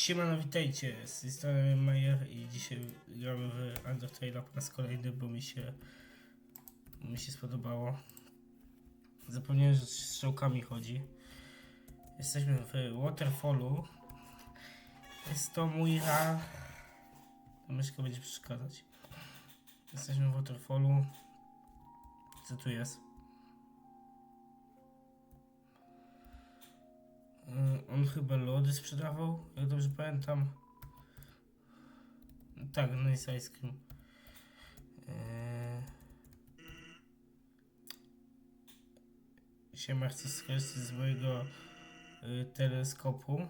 Siemano, witajcie, z tej strony Majer i dzisiaj gramy w Undertale po raz kolejny, bo mi się mi się spodobało. Zapomniałem, że z strzałkami chodzi. Jesteśmy w Waterfallu. Jest to mój ra... Myszka będzie przeszkadzać. Jesteśmy w Waterfallu. Co tu jest? On chyba lody sprzedawał, jak dobrze pamiętam. Tak, Nice Ice Cream. Eee... Siema, skorzystać z mojego y, teleskopu.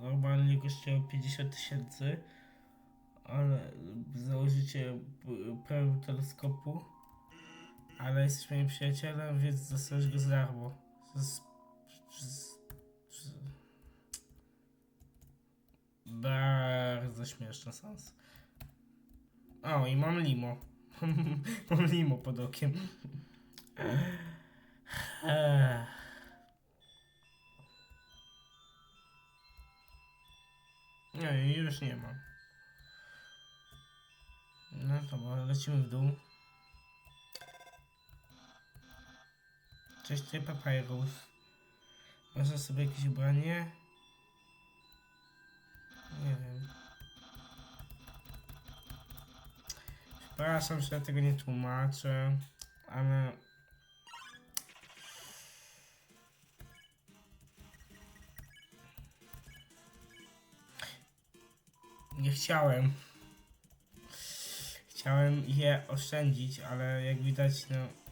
Normalnie kosztowało 50 tysięcy, ale założycie pełen teleskopu. Ale jesteśmy nieprzyjacielem, więc dostałeś go za darmo. Bardzo śmieszny sens. O, i mam limo. mam limo pod okiem. Nie, już nie mam. No to lecimy w dół. Cześć, tutaj Papyrus. Może sobie jakieś ubranie? Nie wiem. Przepraszam, że ja tego nie tłumaczę, ale... Nie chciałem. Chciałem je oszczędzić, ale jak widać, no...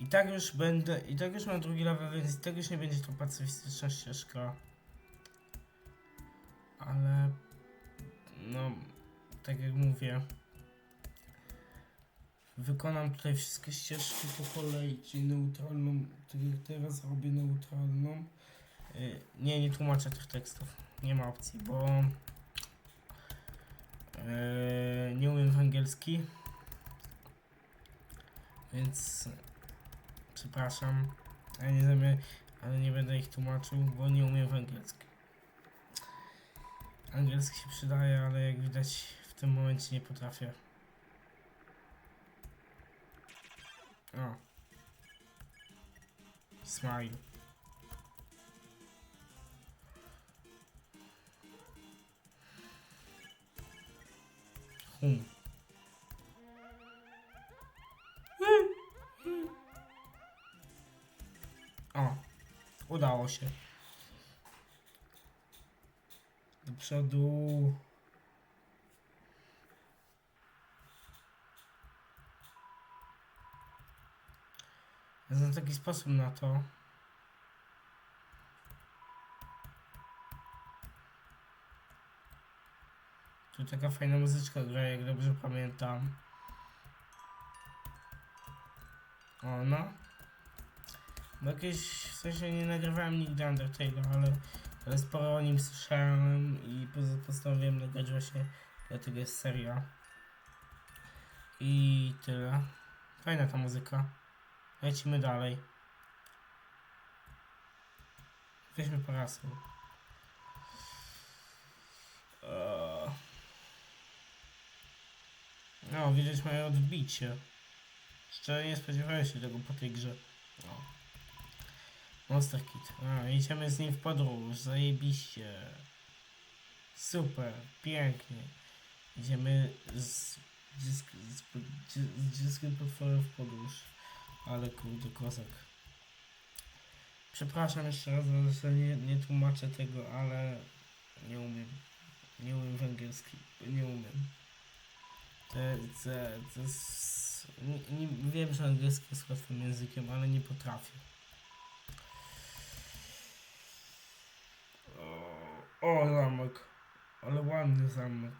I tak już będę, i tak już mam drugi level, więc i tak już nie będzie to pacyfistyczna ścieżka. Ale, no, tak jak mówię, wykonam tutaj wszystkie ścieżki po kolei, czyli neutralną, tak teraz robię neutralną. Y, Nie, nie tłumaczę tych tekstów, nie ma opcji, bo y, nie umiem w angielski, więc Przepraszam, ale nie, zamiar, ale nie będę ich tłumaczył, bo nie umiem w angielski. Angielski się przydaje, ale jak widać w tym momencie nie potrafię. O. Smile. Hum. O, udało się. Do przodu. Ja znam taki sposób na to. Tu taka fajna muzyczka gra, jak dobrze pamiętam. O, no. Bo jakieś, w sensie nie nagrywałem nigdy Undertale'a, ale, ale sporo o nim słyszałem i postanowiłem nagrać właśnie, dlatego jest seria. I tyle. Fajna ta muzyka. Lecimy dalej. Weźmy parasol. No, widać moje odbicie. Szczerze nie spodziewałem się tego po tej grze. No. Monster Kid. A, idziemy z nim w podróż. Zajebiście. Super. Pięknie. Idziemy z, dzisk, dzieckiem potworem w podróż. Ale kurde, kozak. Przepraszam jeszcze raz, że nie, nie tłumaczę tego, ale nie umiem. Nie umiem w angielski. Nie umiem. To, to, to jest, nie, nie, wiem, że angielski jest łatwym językiem, ale nie potrafię. O, zamek. Ale ładny zamek.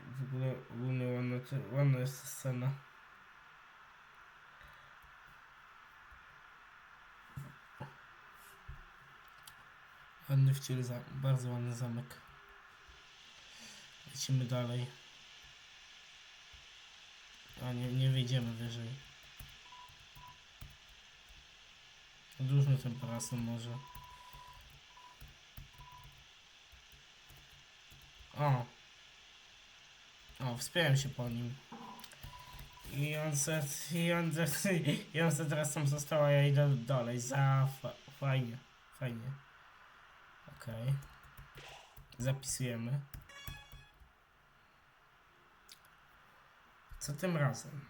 W ogóle ogólnie ładna, ładna jest scena. Ładny w ciele zamek. Bardzo ładny zamek. Lecimy dalej. A nie, nie wyjdziemy wyżej. Odłóżmy ten parasol może. O. O, wspieram się po nim. I on se, i on se, i on se teraz tam została, ja idę dalej. Za fa, fajnie, fajnie. Okej. Zapisujemy. Co tym razem?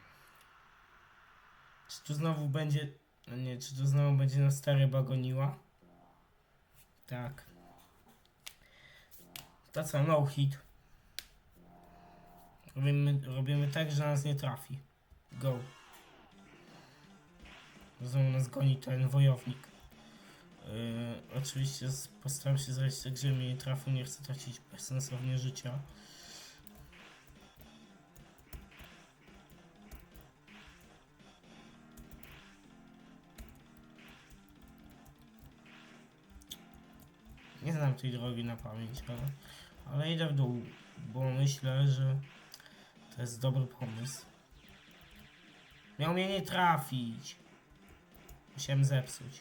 Czy tu znowu będzie... No nie, czy tu znowu będzie na stare bagoniła? Tak. To co, no hit. Robimy, robimy tak, że nas nie trafi. Go. Znowu nas goni ten wojownik. Yy, oczywiście postaram się zrobić tak, że mnie nie trafił, nie chcę tracić bezsensownie życia. Znam tej drogi na pamięć, ale, ale idę w dół, bo myślę, że to jest dobry pomysł. Miał mnie nie trafić. Musiałem zepsuć.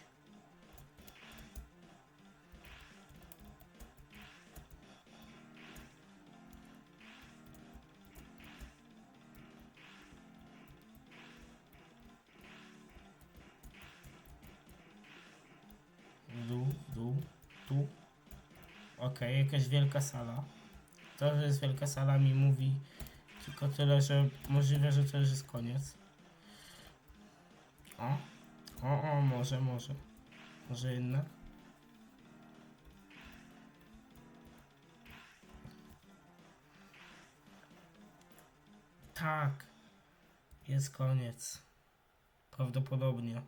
Okej, jakaś wielka sala. To, że jest wielka sala mi mówi tylko tyle, że możliwe, że to już jest koniec. O, o, o, może, może. Może jednak. Tak. Jest koniec. Prawdopodobnie.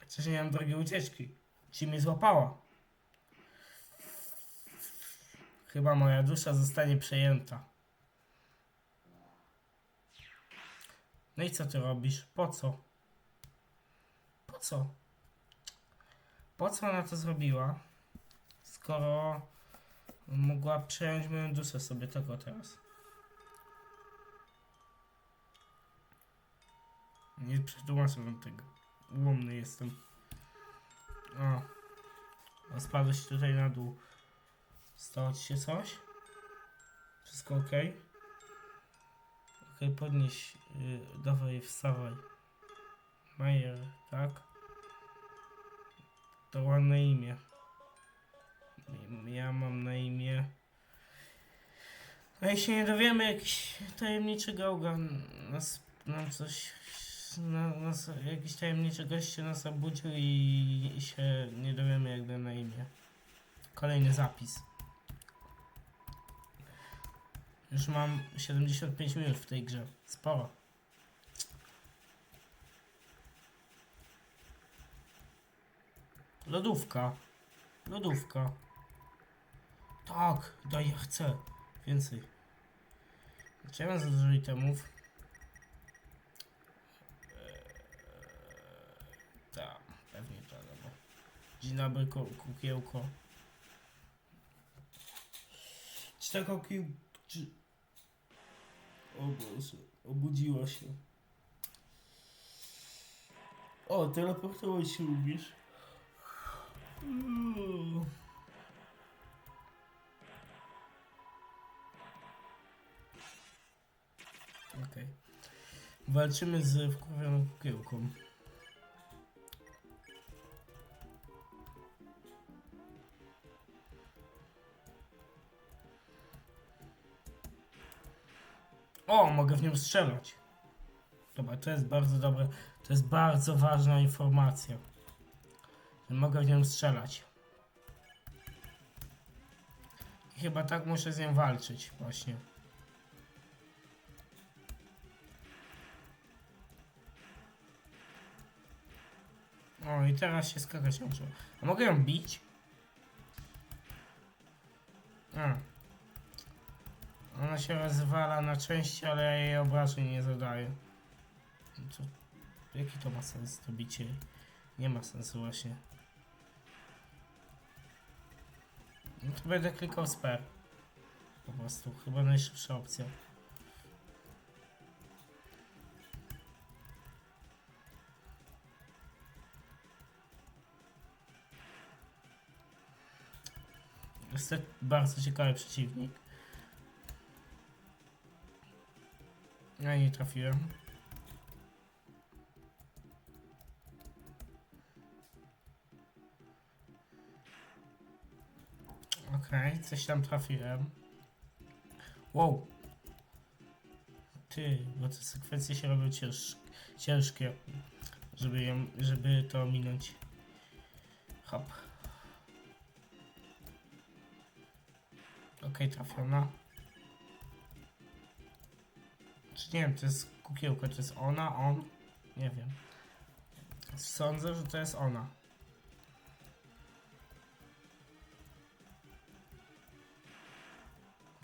Chociaż nie mam drogiej ucieczki. Ci mnie złapała. Chyba moja dusza zostanie przejęta. No i co ty robisz? Po co? Po co? Po co ona to zrobiła? Skoro mogła przejąć moją duszę sobie tego teraz. Nie przetłumaczę tego. Ułomny jestem. O. A spadłeś tutaj na dół. Stało ci się coś? Wszystko ok? Ok, podnieś. Yy, dawaj, wstawaj. Majer, tak? To ładne imię. Ja mam na imię. A jeśli nie dowiemy, jakiś tajemniczy gałgan nas, nam coś. Na, nas, jakiś tajemniczy gość się nas obudził i, i się nie dowiemy, jak na imię. Kolejny zapis. Już mam 75 minut w tej grze. Sporo. Lodówka. Lodówka. Tak, daj, ja chcę. Więcej. Mam za dużo itemów? Eee, Tak, pewnie to dobra. Dzień dobry, ku- kukiełko. Czy ta kukiełko... Czy... O Boże, obudziła się. O, teleportować się lubisz? Okej. Walczymy z wkurwioną kukiełką. O, mogę w nią strzelać. Dobra, to jest bardzo dobre. To jest bardzo ważna informacja. Że mogę w nią strzelać. I chyba tak muszę z nią walczyć, właśnie. O, i teraz się skakać muszę. A mogę ją bić? A. Ona się rozwala na części, ale ja jej obrażeń nie zadaję. To, jaki to ma sens to bicie? Nie ma sensu właśnie. No to będę klikał spare. Po prostu, chyba najszybsza opcja. jest to bardzo ciekawy przeciwnik. Ja nie trafiłem. Okej, coś tam trafiłem. Wow. Ty, bo te sekwencje się robią cięż, ciężkie, żeby, ją, żeby to minąć. Hop. Okej, trafiona. Czy nie wiem, to jest kukiełka, to jest ona, on? Nie wiem. Sądzę, że to jest ona.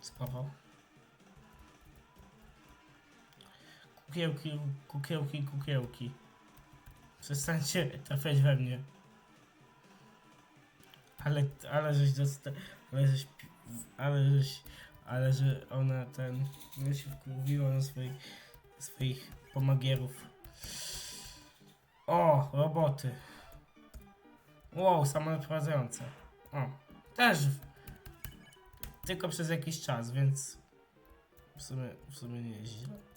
Spoko. Kukiełki, kukiełki, kukiełki. Przestańcie trafiać we mnie. Ale, ale żeś dosta... Ale żeś... Ale żeś... Ale że ona ten... No się wkurwiła na swoich... swoich pomagierów. O, roboty. Wow, samoprowadzające. O, też. Tylko przez jakiś czas, więc... W sumie, w sumie nie jest źle.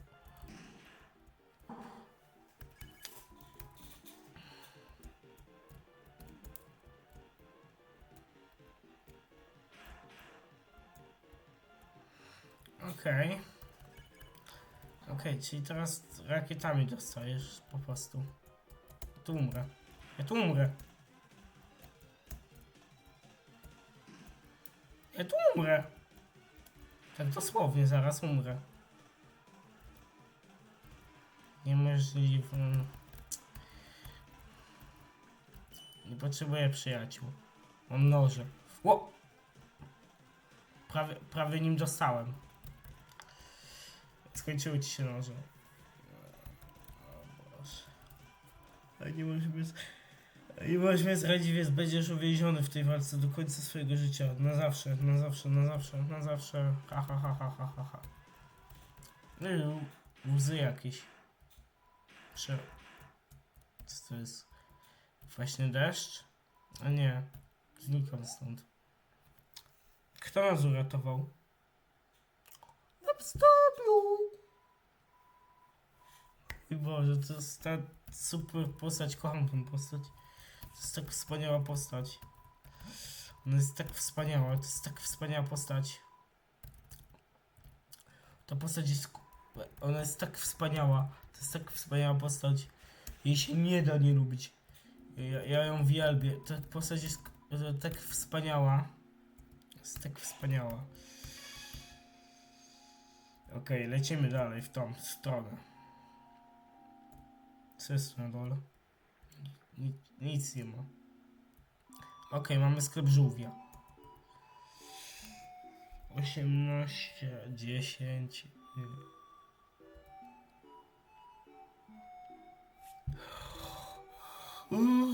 Okej. Okej, czyli teraz rakietami dostajesz po prostu. Tu umrę. Ja tu umrę. Ja tu umrę. Tak dosłownie, zaraz umrę. Niemożliwe. Nie potrzebuję przyjaciół. Mam noże. Ło! Prawie, prawie nim dostałem. Skończyły ci się noże. O Boże. A nie możesz mnie... z- Nie możesz mnie zradzić, więc będziesz uwięziony w tej walce do końca swojego życia. Na zawsze, na zawsze, na zawsze, na zawsze. Ha, ha, ha, ha, ha, ha, ha. No i łzy jakieś. Prze... Co to jest? Właśnie deszcz? A nie. Znikam stąd. Kto nas uratował? Obstawił! I Boże, to jest ta super postać, kocham tą postać. To jest tak wspaniała postać. Ona jest tak wspaniała, to jest tak wspaniała postać. Ta postać jest... Ona jest tak wspaniała. To jest tak wspaniała postać. Jej się nie da nie lubić. Ja, ja ją wielbię. Ta postać jest tak wspaniała. Jest tak wspaniała. Okej, lecimy dalej w tą stronę. Co jest na dole? Nic, nic nie ma. Okej, mamy sklep żółwia. 18, 10. Uuu,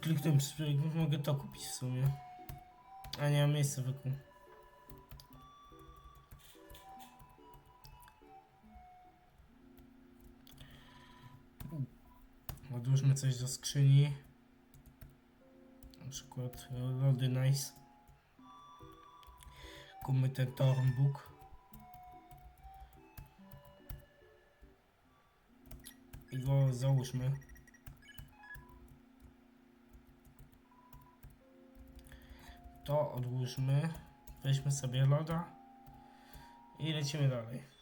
kliknę przez przypadek, mogę to kupić w sumie. A nie mam miejsca wykup. Odłóżmy coś do skrzyni. Na przykład e, lody nice. Kupmy ten Tornbook. I go załóżmy. To odłóżmy. Weźmy sobie loda. I lecimy dalej.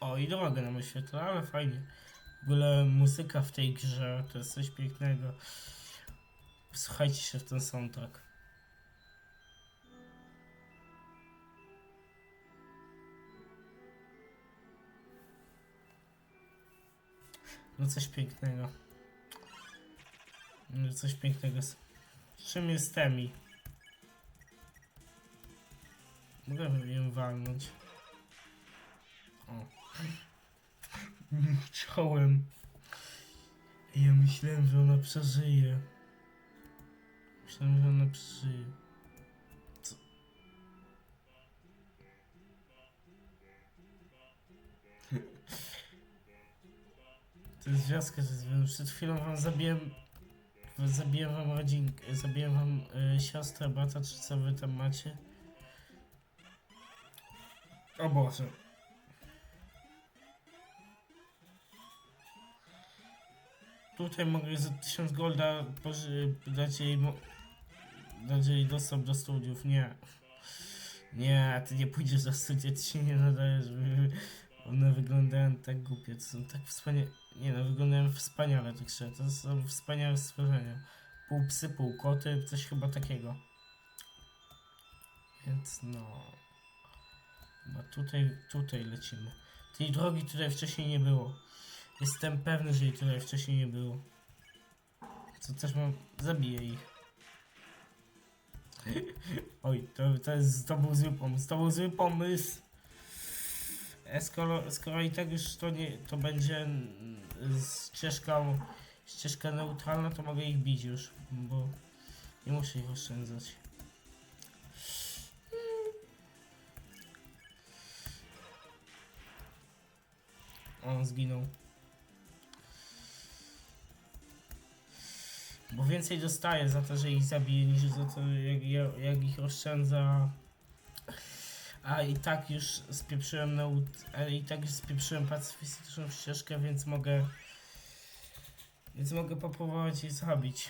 O, i drogę nam oświetla, ale fajnie. W ogóle muzyka w tej grze to jest coś pięknego. Słuchajcie się w ten soundtrack. No coś pięknego. No coś pięknego. Czym jest Temi? Mogę ją walnąć. Nie chciałem. Ja myślałem, że ona przeżyje. Myślałem, że ona przeżyje. Co? To jest gwiazdka, że Przed chwilą wam zabiłem... Zabiłem wam rodzinkę, zabiłem wam y, siostrę, brata, czy co wy tam macie. O Boże. Tutaj mogę za 1000 golda dać jej, dać jej dostęp do studiów. Nie. Nie, ty nie pójdziesz do studia, ty się nie nadajesz. One wyglądają tak głupie, to są tak wspaniałe. Nie no, wyglądają wspaniale te krze. To są wspaniałe stworzenia. Pół psy, pół koty, coś chyba takiego. Więc no. Chyba tutaj, tutaj lecimy. Tej drogi tutaj wcześniej nie było. Jestem pewny, że jej tutaj wcześniej nie było. Co też mam... Zabiję ich. Oj, to, to, jest, to był zły pomysł. To był zły pomysł. E, skoro, skoro i tak już to nie... To będzie mm, ścieżka... Ścieżka neutralna, to mogę ich bić już. Bo... Nie muszę ich oszczędzać. On zginął. Bo więcej dostaje za to, że ich zabije, niż za to, jak, jak, ich oszczędza. A i tak już spieprzyłem naut... A i tak już spieprzyłem pacyfistyczną ścieżkę, więc mogę... Więc mogę popróbować ich zabić.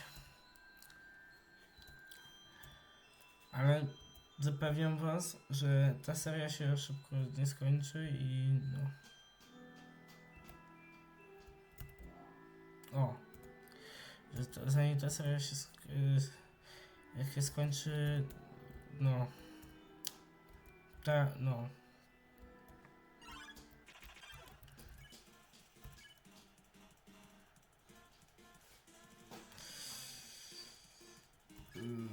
Ale zapewniam was, że ta seria się szybko nie skończy i no... O. Że to, zanim ta seria się, sk- y, jak się skończy, no. Ta, no. Mm,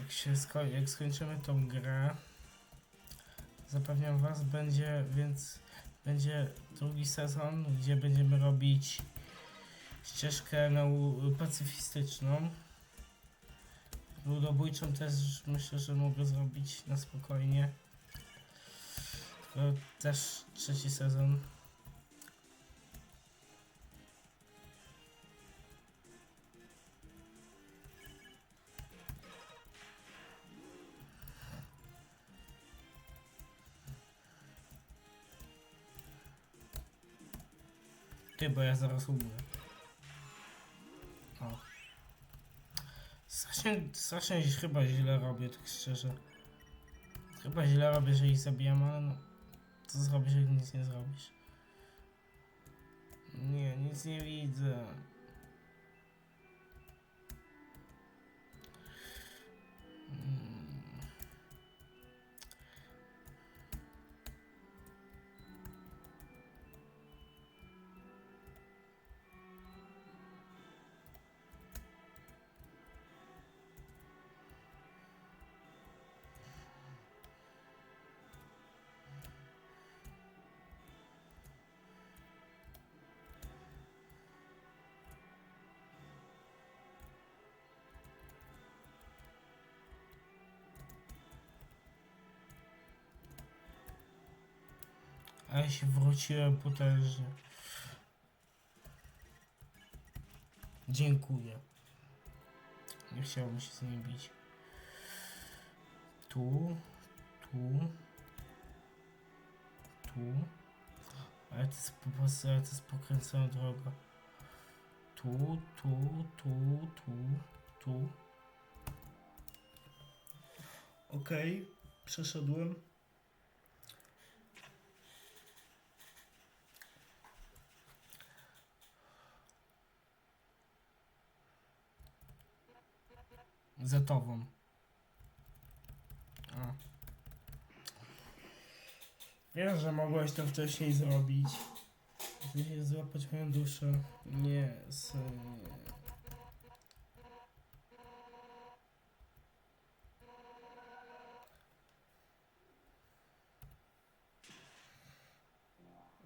Jak się sko- jak skończymy tą grę, zapewniam was, będzie więc będzie drugi sezon, gdzie będziemy robić ścieżkę nau- pacyfistyczną. Ludobójczą też myślę, że mogę zrobić na spokojnie. Tylko też trzeci sezon. Ty, bo ja zaraz umrę. Strasznie, strasznie chyba źle robię, tak szczerze. Chyba źle robię, że ich zabijam, ale no. Co zrobisz, jak nic nie zrobisz? Nie, nic nie widzę. A ja się wróciłem potężnie. Dziękuję. Nie chciałbym się z nim bić. Tu, tu, tu. Ale to jest po prostu, ale to jest pokręcona droga. Tu, tu, tu, tu, tu. Okej, przeszedłem. Zetową. A. Wiesz, że mogłeś to wcześniej zrobić. Chcesz złapać moją duszę. Nie, serio.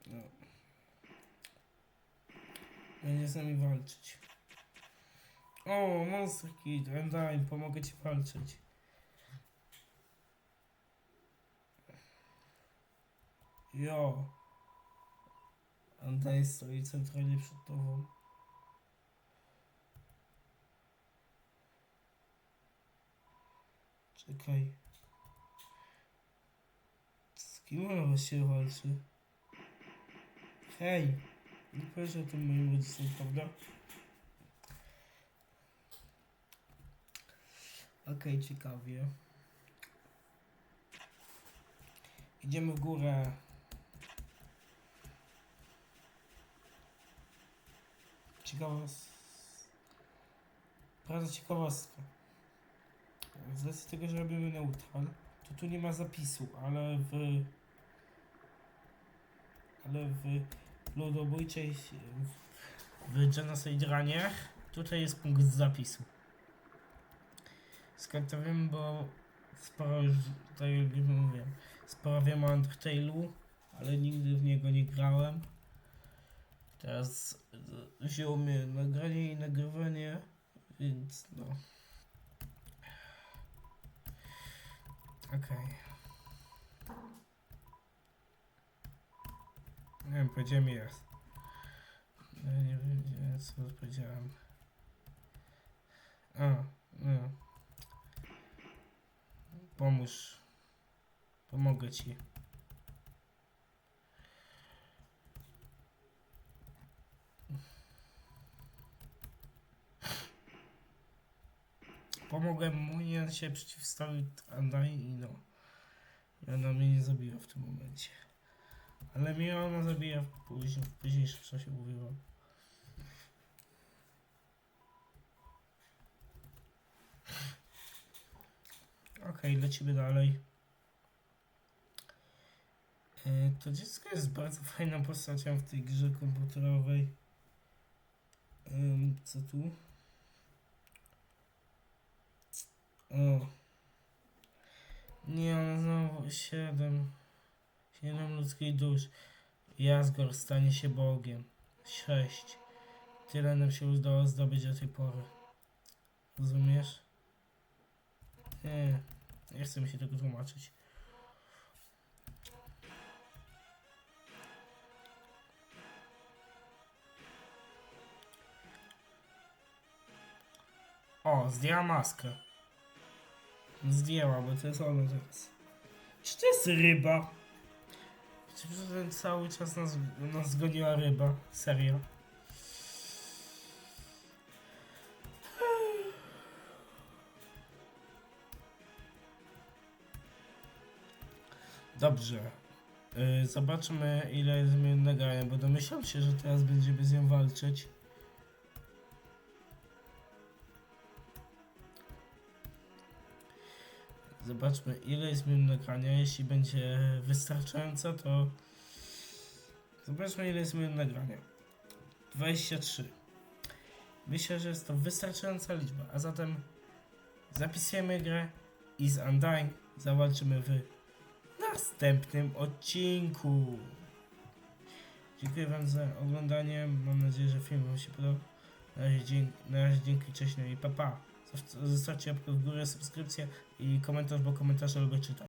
No. Będzie z nami walczyć. O, Monster Kid, Undyne, pomogę ci walczyć. Jo. Undyne stoi centralnie przed tobą. Czekaj. Z kim ona właściwie walczy? Hej! Nie powiesz o tym moim rodzicom, prawda? Okej, ciekawie. Idziemy w górę. Ciekawostka. Bardzo ciekawostka. Z racji tego, że robimy neutral, to tu nie ma zapisu, ale w... Ale w ludobójczej... W Genocide Runie tutaj jest punkt zapisu. Skąd to wiem, bo sporo już, tak jak już mówiłem, sporo wiem o Undertale'u, ale nigdy w niego nie grałem. Teraz wzięło mnie nagranie i nagrywanie, więc no. Okej. Nie wiem, powiedziałem jest. Ja nie wiem, co powiedziałem. A, no. Pomóż. Pomogę ci. Pomogłem mu i on się przeciwstawił Andai i no. I ona mnie nie zabiła w tym momencie. Ale mnie ona zabija w, później, w późniejszym czasie mówiłam. Okej, lecimy dalej. E, To dziecko jest bardzo fajną postacią w tej grze komputerowej. Co tu? O. Nie, on znowu 7. 7 ludzkich dusz. Jazgor stanie się Bogiem. 6. Tyle nam się udało zdobyć do tej pory. Rozumiesz? Nie, chcę mi się tego tłumaczyć. O, zdjęła maskę. Zdjęła, bo to jest ona teraz. Czy to jest ryba? Czy przez ten cały czas nas, nas goniła ryba? Serio? Dobrze. Yy, zobaczmy ile jest minut nagrania, bo domyślam się, że teraz będziemy z nią walczyć. Zobaczmy ile jest nagrania. Jeśli będzie wystarczająco, to zobaczmy ile jest nagrania. 23. Myślę, że jest to wystarczająca liczba, a zatem zapisujemy grę i z Undying zawalczymy w następnym odcinku. Dziękuję Wam za oglądanie. Mam nadzieję, że film Wam się podobał. Na razie, dzięki, na razie dzięki, cześć, no i pa pa. Zostawcie łapkę w górę, subskrypcję i komentarz, bo komentarze lubię czytać.